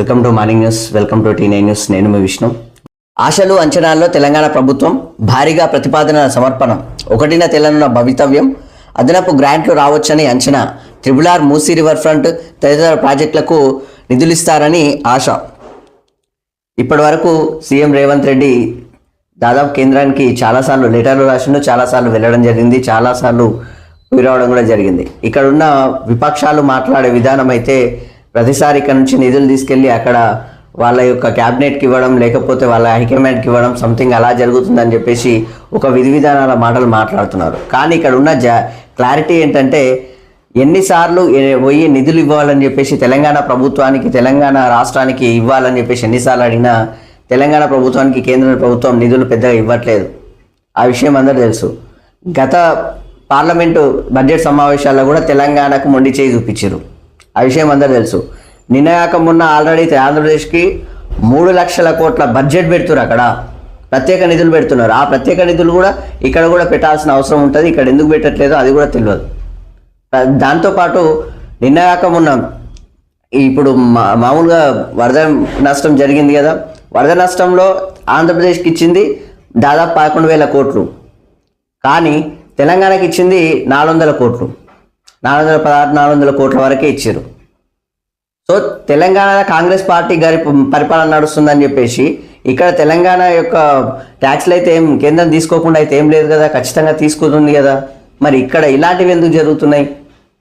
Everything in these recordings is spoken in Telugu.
Welcome to morning news welcome to T nine news. నేను మీ విష్ణు. ఆశలు అంచనాల్లో తెలంగాణ ప్రభుత్వం భారీగా ప్రతిపాదనల సమర్పణ. ఒకటిన తెలంగాణ భవితవ్యం అదనపు గ్రాంట్లు రావచ్చని అంచనా. Triple R Musi river front తదితర ప్రాజెక్టులకు నిధులిస్తారని ఆశ. ఇప్పటి వరకు సీఎం రేవంత్ రెడ్డి దాదాపు కేంద్రానికి చాలాసార్లు లెటర్లు రాసిండు చాలాసార్లు వెళ్ళడం జరిగింది చాలాసార్లు రావడం కూడా జరిగింది. ఇక్కడ ఉన్న విపక్షాలు మాట్లాడే విధానం అయితే ప్రతిసారి ఇక్కడ నుంచి నిధులు తీసుకెళ్ళి అక్కడ వాళ్ళ యొక్క క్యాబినెట్కి ఇవ్వడం లేకపోతే వాళ్ళ హైకమాండ్కి ఇవ్వడం సంథింగ్ అలా జరుగుతుందని చెప్పేసి ఒక విధి విధానాల మాటలు మాట్లాడుతున్నారు. కానీ ఇక్కడ ఉన్న జా క్లారిటీ ఏంటంటే ఎన్నిసార్లు పోయి నిధులు ఇవ్వాలని చెప్పేసి తెలంగాణ ప్రభుత్వానికి తెలంగాణ రాష్ట్రానికి ఇవ్వాలని చెప్పేసి ఎన్నిసార్లు అడిగినా తెలంగాణ ప్రభుత్వానికి కేంద్ర ప్రభుత్వం నిధులు పెద్దగా ఇవ్వట్లేదు. ఆ విషయం అందరూ తెలుసు. గత పార్లమెంటు బడ్జెట్ సమావేశాల్లో కూడా తెలంగాణకు మొండి చేయి చూపించారు. ఆ విషయం అందరూ తెలుసు. నిన్నగాక మొన్న ఆల్రెడీ ఆంధ్రప్రదేశ్కి మూడు లక్షల కోట్ల బడ్జెట్ పెడుతున్నారు అక్కడ. ప్రత్యేక నిధులు పెడుతున్నారు. ఆ ప్రత్యేక నిధులు కూడా ఇక్కడ కూడా పెట్టాల్సిన అవసరం ఉంటుంది. ఇక్కడ ఎందుకు పెట్టట్లేదో అది కూడా తెలియదు. దాంతోపాటు నిన్నగాక మొన్న ఇప్పుడు మా మామూలుగా వరద నష్టం జరిగింది కదా. వరద నష్టంలో ఆంధ్రప్రదేశ్కి ఇచ్చింది దాదాపు పదకొండు వేల కోట్లు. కానీ తెలంగాణకి ఇచ్చింది నాలుగు వందల కోట్లు. నాలుగు వందల పదహారు నాలుగు వందల కోట్ల వరకే ఇచ్చారు. సో తెలంగాణ కాంగ్రెస్ పార్టీ గారి పరిపాలన నడుస్తుందని చెప్పేసి ఇక్కడ తెలంగాణ యొక్క ట్యాక్స్లు అయితే ఏం కేంద్రం తీసుకోకుండా అయితే ఏం లేదు కదా ఖచ్చితంగా తీసుకుంటుంది కదా. మరి ఇక్కడ ఇలాంటివి ఎందుకు జరుగుతున్నాయి?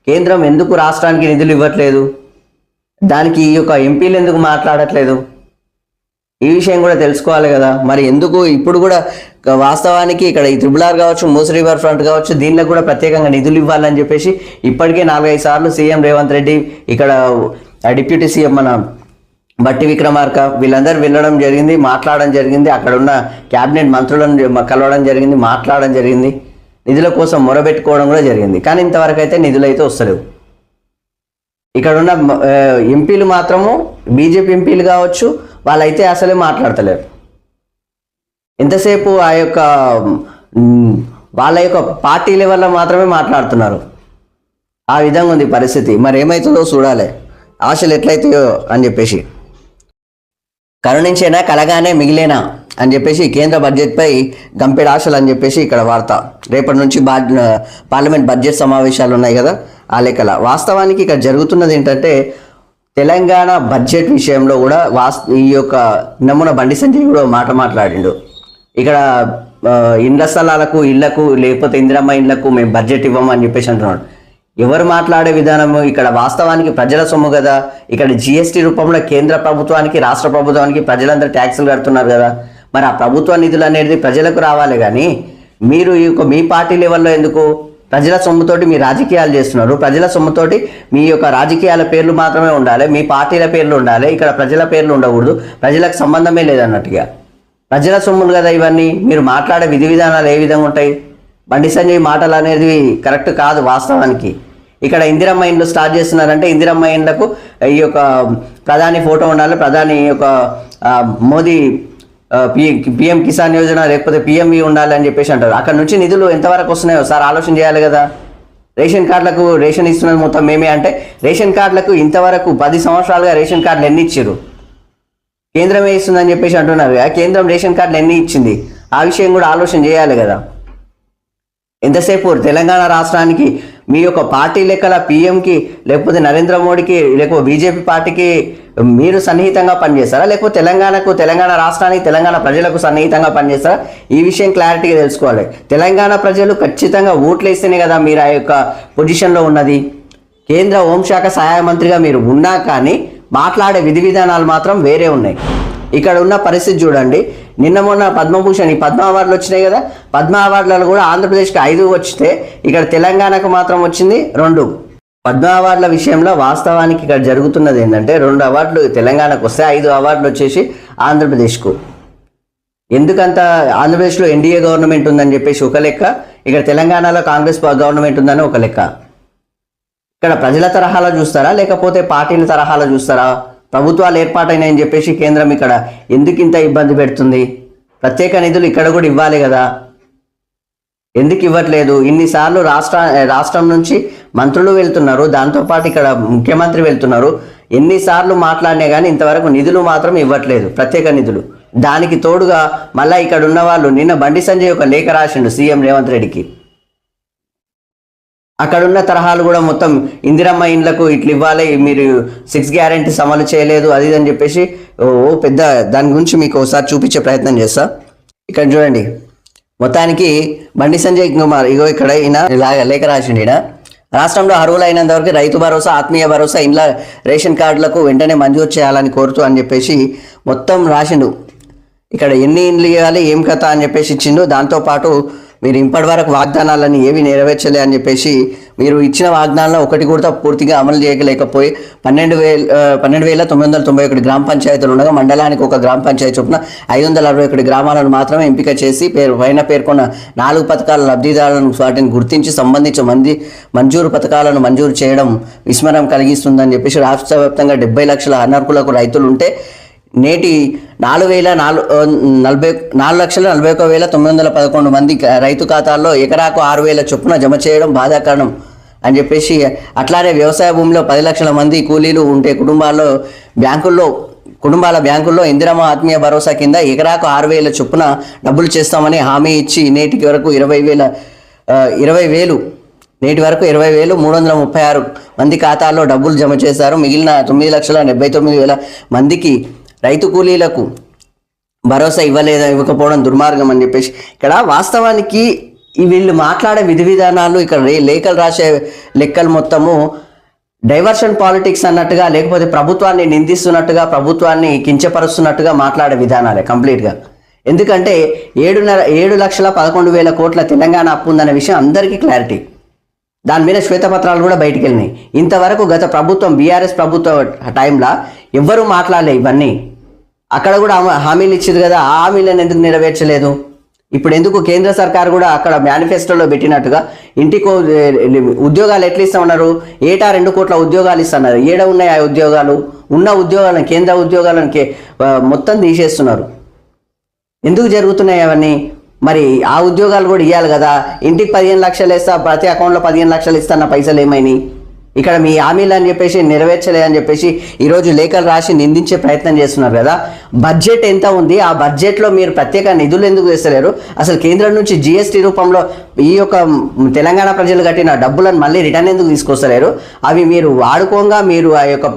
కేంద్రం ఎందుకు రాష్ట్రానికి నిధులు ఇవ్వట్లేదు? దానికి ఈ యొక్క ఎంపీలు ఎందుకు మాట్లాడట్లేదు? ఈ విషయం కూడా తెలుసుకోవాలి కదా. మరి ఎందుకు ఇప్పుడు కూడా వాస్తవానికి ఇక్కడ ఈ త్రిబుల్ కావచ్చు మూసి రివర్ ఫ్రంట్ కావచ్చు దీనిలో కూడా ప్రత్యేకంగా నిధులు ఇవ్వాలని చెప్పేసి ఇప్పటికే నాలుగైదు సార్లు సీఎం రేవంత్ రెడ్డి ఇక్కడ డిప్యూటీ సీఎం మన బట్టి విక్రమార్క వీళ్ళందరూ వెళ్ళడం జరిగింది మాట్లాడడం జరిగింది అక్కడ ఉన్న క్యాబినెట్ మంత్రులను కలవడం జరిగింది మాట్లాడడం జరిగింది. నిధుల కోసం మొరబెట్టుకోవడం కూడా జరిగింది. కానీ ఇంతవరకు అయితే నిధులు అయితే వస్తలేవు. ఇక్కడ ఉన్న ఎంపీలు మాత్రము బీజేపీ ఎంపీలు కావచ్చు వాళ్ళైతే అసలే మాట్లాడతలేరు. ఎంతసేపు ఆ యొక్క వాళ్ళ యొక్క పార్టీ లెవెల్లో మాత్రమే మాట్లాడుతున్నారు. ఆ విధంగా ఉంది పరిస్థితి. మరి ఏమవుతుందో చూడాలి. ఆశలు ఎట్లయితాయో అని చెప్పేసి. కరుణించేనా కలగానే మిగిలేనా అని చెప్పేసి కేంద్ర బడ్జెట్పై గంపెడు ఆశలు అని చెప్పేసి ఇక్కడ వార్త. రేపటి నుంచి బా పార్లమెంట్ బడ్జెట్ సమావేశాలు ఉన్నాయి కదా ఆ లెక్కల. వాస్తవానికి ఇక్కడ జరుగుతున్నది ఏంటంటే తెలంగాణ బడ్జెట్ విషయంలో కూడా వాస్ ఈ యొక్క నమూనా బండి సంజయ్ కూడా మాట మాట్లాడిండు. ఇక్కడ ఇండ్ల స్థలాలకు ఇళ్ళకు లేకపోతే ఇందిరమ్మ ఇళ్ళకు మేము బడ్జెట్ ఇవ్వమని చెప్పేసి అంటున్నాడు. ఎవరు మాట్లాడే విధానము? ఇక్కడ వాస్తవానికి ప్రజల సొమ్ము కదా. ఇక్కడ జిఎస్టీ రూపంలో కేంద్ర ప్రభుత్వానికి రాష్ట్ర ప్రభుత్వానికి ప్రజలందరూ ట్యాక్సులు కడుతున్నారు కదా. మరి ఆ ప్రభుత్వ నిధులు అనేది ప్రజలకు రావాలి కానీ మీరు ఈ యొక్క మీ పార్టీ లెవెల్లో ఎందుకు? ప్రజల సొమ్ముతోటి మీ రాజకీయాలు చేస్తున్నారు. ప్రజల సొమ్ముతోటి మీ యొక్క రాజకీయాల పేర్లు మాత్రమే ఉండాలి. మీ పార్టీల పేర్లు ఉండాలి. ఇక్కడ ప్రజల పేర్లు ఉండకూడదు. ప్రజలకు సంబంధమే లేదన్నట్టుగా. ప్రజల సొమ్ములు కదా ఇవన్నీ. మీరు మాట్లాడే విధి విధానాలు ఏ విధంగా ఉంటాయి? బండి సంజయ్ మాటలు అనేది కరెక్ట్ కాదు వాస్తవానికి. ఇక్కడ ఇందిరమ్మ ఇండ్లు స్టార్ట్ చేస్తున్నారంటే ఇందిరమ్మ ఇండ్లకు ఈ యొక్క ప్రధాని ఫోటో ఉండాలి. ప్రధాని యొక్క మోదీ పిఎం కిసాన్ యోజన లేకపోతే పిఎంవి ఉండాలి అని చెప్పేసి అంటారు. అక్కడ నుంచి నిధులు ఎంతవరకు వస్తున్నాయో సార్ ఆలోచన చేయాలి కదా. రేషన్ కార్డులకు రేషన్ ఇస్తున్నది మొత్తం మేమే అంటే రేషన్ కార్డులకు ఇంతవరకు పది సంవత్సరాలుగా రేషన్ కార్డులు ఎన్ని ఇచ్చారు కేంద్రమే ఇస్తుందని చెప్పేసి అంటున్నారు. ఆ కేంద్రం రేషన్ కార్డులు ఎన్ని ఇచ్చింది? ఆ విషయం కూడా ఆలోచన చేయాలి కదా. ఎంతసేపు తెలంగాణ రాష్ట్రానికి మీ యొక్క పార్టీ లెక్కల పిఎంకి లేకపోతే నరేంద్ర మోడీకి లేకపోతే బీజేపీ పార్టీకి మీరు సన్నిహితంగా పనిచేస్తారా? లేకపోతే తెలంగాణకు తెలంగాణ రాష్ట్రానికి తెలంగాణ ప్రజలకు సన్నిహితంగా పనిచేస్తారా? ఈ విషయం క్లారిటీగా తెలుసుకోవాలి. తెలంగాణ ప్రజలు ఖచ్చితంగా ఓట్లు వేస్తేనే కదా మీరు ఆ యొక్క పొజిషన్లో ఉన్నది. కేంద్ర హోంశాఖ సహాయ మంత్రిగా మీరు ఉన్నా కానీ మాట్లాడే విధి విధానాలు మాత్రం వేరే ఉన్నాయి. ఇక్కడ ఉన్న పరిస్థితి చూడండి. నిన్న మొన్న పద్మభూషణ్ ఈ పద్మ అవార్డులు వచ్చినాయి కదా? పద్మ అవార్డులలో కూడా ఆంధ్రప్రదేశ్కి ఐదు వచ్చితే ఇక్కడ తెలంగాణకు మాత్రం వచ్చింది రెండు. పద్మ అవార్డుల విషయంలో వాస్తవానికి ఇక్కడ జరుగుతున్నది ఏంటంటే రెండు అవార్డులు తెలంగాణకు వస్తే ఐదు అవార్డులు వచ్చేసి ఆంధ్రప్రదేశ్కు. ఎందుకంత ఆంధ్రప్రదేశ్లో ఎన్డీఏ గవర్నమెంట్ ఉందని చెప్పేసి ఒక లెక్క ఇక్కడ తెలంగాణలో కాంగ్రెస్ గవర్నమెంట్ ఉందని ఒక లెక్క. ఇక్కడ ప్రజల తరహాలో చూస్తారా లేకపోతే పార్టీల తరహాలో చూస్తారా? ప్రభుత్వాలు ఏర్పాటైనాయని చెప్పేసి కేంద్రం ఇక్కడ ఎందుకు ఇంత ఇబ్బంది పెడుతుంది? ప్రత్యేక నిధులు ఇక్కడ కూడా ఇవ్వాలి కదా. ఎందుకు ఇవ్వట్లేదు? ఇన్నిసార్లు రాష్ట్ర రాష్ట్రం నుంచి మంత్రులు వెళ్తున్నారు దాంతోపాటు ఇక్కడ ముఖ్యమంత్రి వెళ్తున్నారు. ఎన్నిసార్లు మాట్లాడినా కానీ ఇంతవరకు నిధులు మాత్రం ఇవ్వట్లేదు ప్రత్యేక నిధులు. దానికి తోడుగా మళ్ళీ ఇక్కడ ఉన్న వాళ్ళు నిన్న బండి సంజయ్ ఒక లేఖ రాసిండు సీఎం రేవంత్ రెడ్డికి. అక్కడున్న తరహాలు కూడా మొత్తం ఇందిరమ్మ ఇండ్లకు ఇట్లు ఇవ్వాలి మీరు సిక్స్ గ్యారెంటీ అమలు చేయలేదు అది ఇది అని చెప్పేసి ఓ ఓ పెద్ద దాని గురించి మీకు ఒకసారి చూపించే ప్రయత్నం చేస్తా. ఇక్కడ చూడండి. మొత్తానికి బండి సంజయ్ కుమార్ ఇగో ఇక్కడ ఈయన ఇలాగ లేఖ రాసిండు ఈయన. రాష్ట్రంలో అర్హులైనంత వరకు రైతు భరోసా ఆత్మీయ భరోసా ఇండ్ల రేషన్ కార్డులకు వెంటనే మంజూరు చేయాలని కోరుతూ అని చెప్పేసి మొత్తం రాసిండు. ఇక్కడ ఎన్ని ఇండ్లు ఇవ్వాలి ఏం కథ అని చెప్పేసి ఇచ్చిండు. దాంతోపాటు మీరు ఇంపటి వరకు వాగ్దానాలని ఏవి నెరవేర్చలే అని చెప్పేసి మీరు ఇచ్చిన వాగ్దానాలను ఒకటి కూడా పూర్తిగా అమలు చేయలేకపోయి పన్నెండు వేల పన్నెండు వేల తొమ్మిది వందల తొంభై ఒకటి గ్రామ పంచాయతీలు ఉండగా మండలానికి ఒక గ్రామ పంచాయతీ చొప్పున ఐదు వందల అరవై ఒకటి గ్రామాలను మాత్రమే ఎంపిక చేసి పేరు పైన పేర్కొన్న నాలుగు పథకాల లబ్ధిదారులను వాటిని గుర్తించి సంబంధించిన మంది మంజూరు పథకాలను మంజూరు చేయడం విస్మరం కలిగిస్తుందని చెప్పేసి రాష్ట్ర వ్యాప్తంగా డెబ్బై లక్షల అనర్హులకు రైతులు ఉంటే నేటి నాలుగు వేల నాలుగు నలభై నాలుగు లక్షల నలభై ఒక వేల తొమ్మిది వందల పదకొండు మంది రైతు ఖాతాల్లో ఎకరాకు ఆరు వేల చొప్పున జమ చేయడం బాధాకరణం అని చెప్పేసి అట్లానే వ్యవసాయ భూమిలో పది లక్షల మంది కూలీలు ఉంటే కుటుంబాల్లో బ్యాంకుల్లో కుటుంబాల బ్యాంకుల్లో ఇందిరమ్మ ఆత్మీయ భరోసా కింద ఎకరాకు ఆరు వేల చొప్పున డబ్బులు చేస్తామని హామీ ఇచ్చి నేటికి వరకు ఇరవై వేల ఇరవై వేలు నేటి వరకు ఇరవై వేలు మూడు వందల ముప్పై ఆరు మంది ఖాతాల్లో డబ్బులు జమ చేశారు. మిగిలిన తొమ్మిది లక్షల డెబ్బై తొమ్మిది వేల మందికి రైతు కూలీలకు భరోసా ఇవ్వలేదా ఇవ్వకపోవడం దుర్మార్గం అని చెప్పేసి. ఇక్కడ వాస్తవానికి వీళ్ళు మాట్లాడే విధి విధానాలు ఇక్కడ రే- లేఖలు రాసే లెక్కలు మొత్తము డైవర్షన్ పాలిటిక్స్ అన్నట్టుగా లేకపోతే ప్రభుత్వాన్ని నిందిస్తున్నట్టుగా ప్రభుత్వాన్ని కించపరుస్తున్నట్టుగా మాట్లాడే విధానాలే కంప్లీట్గా. ఎందుకంటే ఏడున్నర ఏడు లక్షల పదకొండు వేల కోట్ల తెలంగాణ అప్పు ఉందనే విషయం అందరికీ క్లారిటీ. దాని మీద శ్వేతపత్రాలు కూడా బయటికి వెళ్ళినాయి ఇంతవరకు గత ప్రభుత్వం బీఆర్ఎస్ ప్రభుత్వ టైంలో ఎవ్వరూ మాట్లాడలే ఇవన్నీ. అక్కడ కూడా హామీలు ఇచ్చింది కదా ఆ హామీలను ఎందుకు నెరవేర్చలేదు? ఇప్పుడు ఎందుకు కేంద్ర సర్కార్ కూడా అక్కడ మేనిఫెస్టోలో పెట్టినట్టుగా ఇంటికో ఉద్యోగాలు ఎట్లా ఇస్తామన్నారు? ఏటా రెండు కోట్ల ఉద్యోగాలు ఇస్తున్నారు. ఏడ ఉన్నాయి ఆ ఉద్యోగాలు? ఉన్న ఉద్యోగాలను కేంద్ర ఉద్యోగాలను కే- మొత్తం తీసేస్తున్నారు. ఎందుకు జరుగుతున్నాయి అవన్నీ? మరి ఆ ఉద్యోగాలు కూడా ఇవ్వాలి కదా. ఇంటికి పదిహేను లక్షలు ఇస్తా ప్రతి అకౌంట్లో పదిహేను లక్షలు ఇస్తాన్న పైసలు ఏమైనాయి? ఇక్కడ మీ హామీలు అని చెప్పేసి నెరవేర్చలే అని చెప్పేసి ఈరోజు లేఖలు రాసి నిందించే ప్రయత్నం చేస్తున్నారు కదా. బడ్జెట్ ఎంత ఉంది? ఆ బడ్జెట్లో మీరు ప్రత్యేక నిధులు ఎందుకు వేస్తలేరు? అసలు కేంద్రం నుంచి జిఎస్టీ రూపంలో ఈ యొక్క తెలంగాణ ప్రజలు కట్టిన డబ్బులను మళ్ళీ రిటర్న్ ఎందుకు తీసుకొస్తలేరు? అవి మీరు వాడుకోగా మీరు ఆ యొక్క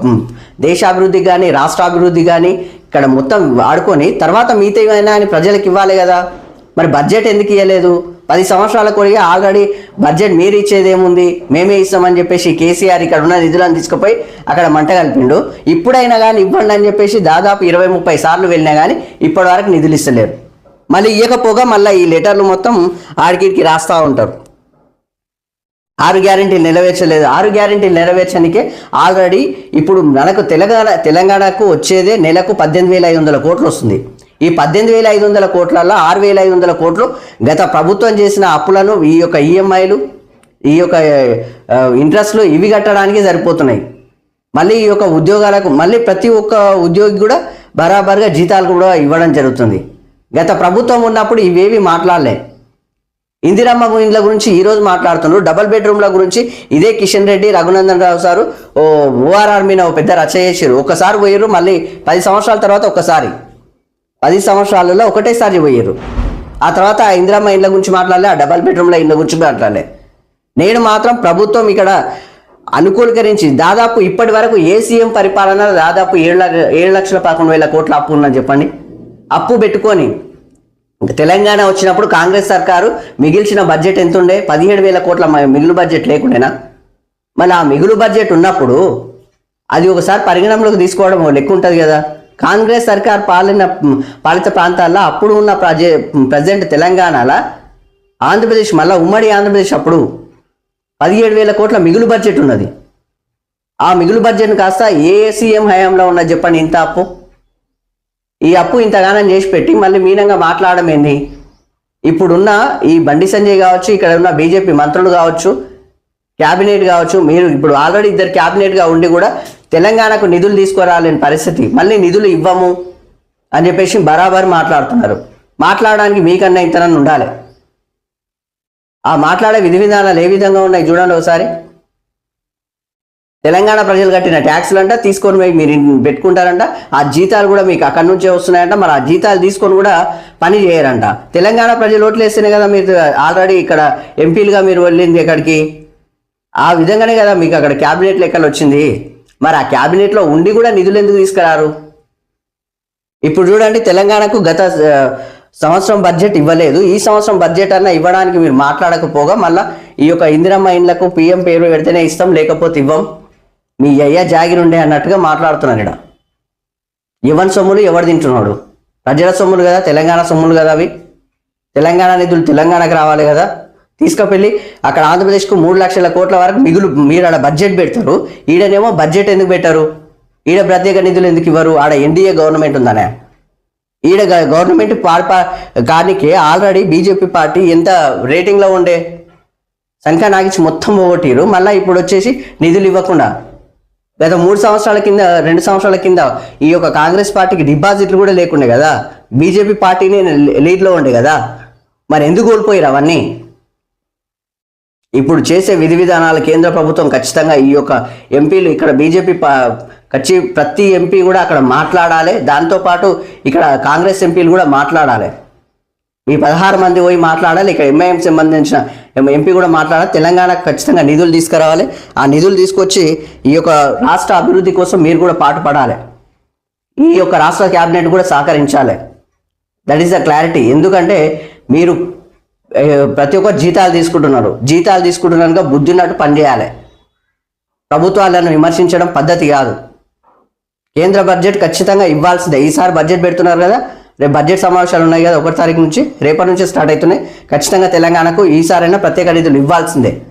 దేశాభివృద్ధి కానీ రాష్ట్రాభివృద్ధి కానీ ఇక్కడ మొత్తం వాడుకొని తర్వాత మిగతా అని ప్రజలకు ఇవ్వాలి కదా. మరి బడ్జెట్ ఎందుకు ఇవ్వలేదు పది సంవత్సరాల కొరిగి ఆల్రెడీ బడ్జెట్ మీరు ఇచ్చేదేముంది? మేమే ఇస్తామని చెప్పేసి కేసీఆర్ ఇక్కడ ఉన్న నిధులను తీసుకుపోయి అక్కడ మంట కలిపిండు. ఇప్పుడైనా కానీ ఇవ్వండి అని చెప్పేసి దాదాపు ఇరవై ముప్పై సార్లు వెళ్ళినా కానీ ఇప్పటి వరకు నిధులు ఇస్తలేరు. మళ్ళీ ఇవ్వకపోగా మళ్ళీ ఈ లెటర్లు మొత్తం ఆడికిడికి రాస్తూ ఉంటారు. ఆరు గ్యారెంటీలు నెరవేర్చలేదు. ఆరు గ్యారెంటీలు నెరవేర్చడానికే ఆల్రెడీ ఇప్పుడు మనకు తెలంగాణ తెలంగాణకు వచ్చేదే నెలకు పద్దెనిమిది వేల ఐదు వందల కోట్లు వస్తుంది. ఈ పద్దెనిమిది వేల ఐదు వందల కోట్లలో ఆరు వేల ఐదు వందల కోట్లు గత ప్రభుత్వం చేసిన అప్పులను ఈ యొక్క ఈఎంఐలు ఈ యొక్క ఇంట్రెస్ట్లు ఇవి కట్టడానికి సరిపోతున్నాయి. మళ్ళీ ఈ యొక్క ఉద్యోగాలకు మళ్ళీ ప్రతి ఒక్క ఉద్యోగి కూడా బరాబర్గా జీతాలు కూడా ఇవ్వడం జరుగుతుంది. గత ప్రభుత్వం ఉన్నప్పుడు ఇవేవి మాట్లాడలే. ఇందిరమ్మ ఇండ్ల గురించి ఈరోజు మాట్లాడుతున్నారు. డబల్ బెడ్రూమ్ల గురించి ఇదే కిషన్ రెడ్డి రఘునందన్ రావు సారు ఓ ఓఆర్ఆర్ మీద ఓ పెద్ద రచ చేసారు ఒకసారి పోయారు మళ్ళీ పది సంవత్సరాల తర్వాత ఒకసారి. పది సంవత్సరాలలో ఒకటేసారి పోయారు ఆ తర్వాత ఆ ఇందిరమ్మ ఇండ్ల గురించి మాట్లాడలే ఆ డబల్ బెడ్రూమ్ల ఇండ్ల గురించి మాట్లాడలే. నేను మాత్రం ప్రభుత్వం ఇక్కడ అనుకూలీకరించి దాదాపు ఇప్పటి వరకు ఏ సీఎం పరిపాలన దాదాపు ఏడు ఏడు లక్షల పదకొండు వేల కోట్ల అప్పు ఉందని చెప్పండి. అప్పు పెట్టుకొని తెలంగాణ వచ్చినప్పుడు కాంగ్రెస్ సర్కారు మిగిల్చిన బడ్జెట్ ఎంత ఉండే పదిహేడు వేల కోట్ల మిగులు బడ్జెట్ లేకుండేనా? మళ్ళీ ఆ మిగులు బడ్జెట్ ఉన్నప్పుడు అది ఒకసారి పరిగణంలోకి తీసుకోవడం లెక్క ఉంటుంది కదా. కాంగ్రెస్ సర్కార్ పాలిన పాలిత ప్రాంతాల్లో అప్పుడు ఉన్న ప్రజె ప్రజెంట్ తెలంగాణలో ఆంధ్రప్రదేశ్ మళ్ళీ ఉమ్మడి ఆంధ్రప్రదేశ్ అప్పుడు పదిహేడు వేల కోట్ల మిగులు బడ్జెట్ ఉన్నది. ఆ మిగులు బడ్జెట్ కాస్త ఏ సీఎం హయాంలో ఉన్నది చెప్పండి ఇంత అప్పు. ఈ అప్పు ఇంతగానం చేసి పెట్టి మళ్ళీ మీనంగా మాట్లాడడం ఏంది? ఇప్పుడున్న ఈ బండి సంజయ్ కావచ్చు ఇక్కడ ఉన్న బీజేపీ మంత్రులు కావచ్చు క్యాబినెట్ కావచ్చు మీరు ఇప్పుడు ఆల్రెడీ ఇద్దరు క్యాబినెట్గా ఉండి కూడా తెలంగాణకు నిధులు తీసుకురాలేని పరిస్థితి మళ్ళీ నిధులు ఇవ్వము అని చెప్పేసి బరాబర్ మాట్లాడుతున్నారు. మాట్లాడడానికి మీకన్నా ఇంతనన్ను ఉండాలి. ఆ మాట్లాడే విధి విధానాలు ఏ విధంగా ఉన్నాయి చూడండి ఒకసారి. తెలంగాణ ప్రజలు కట్టిన ట్యాక్సులు అంట తీసుకొని పోయి మీరు పెట్టుకుంటారంట. ఆ జీతాలు కూడా మీకు అక్కడి నుంచే వస్తున్నాయంట. మరి ఆ జీతాలు తీసుకొని కూడా పని చేయరంట. తెలంగాణ ప్రజలు ఓట్లు వేస్తేనే కదా మీరు ఆల్రెడీ ఇక్కడ ఎంపీలుగా మీరు వెళ్ళింది ఎక్కడికి? ఆ విధంగానే కదా మీకు అక్కడ క్యాబినెట్ లెక్కలు వచ్చింది. మరి ఆ క్యాబినెట్లో ఉండి కూడా నిధులు ఎందుకు తీసుకురారు? ఇప్పుడు చూడండి తెలంగాణకు గత సంవత్సరం బడ్జెట్ ఇవ్వలేదు. ఈ సంవత్సరం బడ్జెట్ అన్న ఇవ్వడానికి మీరు మాట్లాడకపోగా మళ్ళీ ఈ యొక్క ఇందిరమ్మ ఇండ్లకు పిఎం పేరు పెడితేనే ఇస్తాం లేకపోతే ఇవ్వం. మీ అయ్య జాగిరుండే అన్నట్టుగా మాట్లాడుతున్నాను ఇక్కడ. ఎవరి సొమ్ములు ఎవరు తింటున్నాడు? ప్రజల సొమ్ములు కదా తెలంగాణ సొమ్ములు కదా అవి? తెలంగాణ నిధులు తెలంగాణకు రావాలి కదా. తీసుకువెళ్ళి అక్కడ ఆంధ్రప్రదేశ్కు మూడు లక్షల కోట్ల వరకు మిగులు మీరు ఆడ బడ్జెట్ పెడతారు. ఈడనేమో బడ్జెట్ ఎందుకు పెట్టారు? ఈడ ప్రత్యేక నిధులు ఎందుకు ఇవ్వరు? ఆడ ఎన్డీఏ గవర్నమెంట్ ఉందనే. ఈడ గ- గవర్నమెంట్ పాల్పా కానికి ఆల్రెడీ బీజేపీ పార్టీ ఎంత రేటింగ్లో ఉండే? సంఖ్య నాగించి మొత్తం పోగొట్టిరు మళ్ళీ ఇప్పుడు వచ్చేసి నిధులు ఇవ్వకుండా. గత మూడు సంవత్సరాల కింద రెండు సంవత్సరాల కింద ఈ యొక్క కాంగ్రెస్ పార్టీకి డిపాజిట్లు కూడా లేకుండే కదా. బీజేపీ పార్టీని లీడ్లో ఉండే కదా. మరి ఎందుకు కోల్పోయారు అవన్నీ? ఇప్పుడు చేసే విధి విధానాలు కేంద్ర ప్రభుత్వం ఖచ్చితంగా ఈ యొక్క ఎంపీలు ఇక్కడ బీజేపీ ఖచ్చి ప్రతి ఎంపీ కూడా అక్కడ మాట్లాడాలి. దాంతోపాటు ఇక్కడ కాంగ్రెస్ ఎంపీలు కూడా మాట్లాడాలి. ఈ పదహారు మంది పోయి మాట్లాడాలి. ఇక్కడ ఎంఐఎం సంబంధించిన ఎంపీ కూడా మాట్లాడాలి. తెలంగాణకు ఖచ్చితంగా నిధులు తీసుకురావాలి. ఆ నిధులు తీసుకొచ్చి ఈ యొక్క రాష్ట్ర అభివృద్ధి కోసం మీరు కూడా పాటుపడాలి. ఈ యొక్క రాష్ట్ర క్యాబినెట్ కూడా సహకరించాలి. That is the clarity. ఎందుకంటే మీరు ప్రతి ఒక్కరు జీతాలు తీసుకుంటున్నారు. జీతాలు తీసుకుంటున్నాక బుద్ధి ఉన్నట్టు పనిచేయాలి ప్రభుత్వాలను విమర్శించడం పద్ధతి కాదు. కేంద్ర బడ్జెట్ ఖచ్చితంగా ఇవ్వాల్సిందే. ఈసారి బడ్జెట్ పెడుతున్నారు కదా రేపు బడ్జెట్ సమావేశాలు ఉన్నాయి కదా ఒకటి తారీఖు నుంచి రేపటి నుంచి స్టార్ట్ అవుతున్నాయి. ఖచ్చితంగా తెలంగాణకు ఈసారైనా ప్రత్యేక నిధులు ఇవ్వాల్సిందే.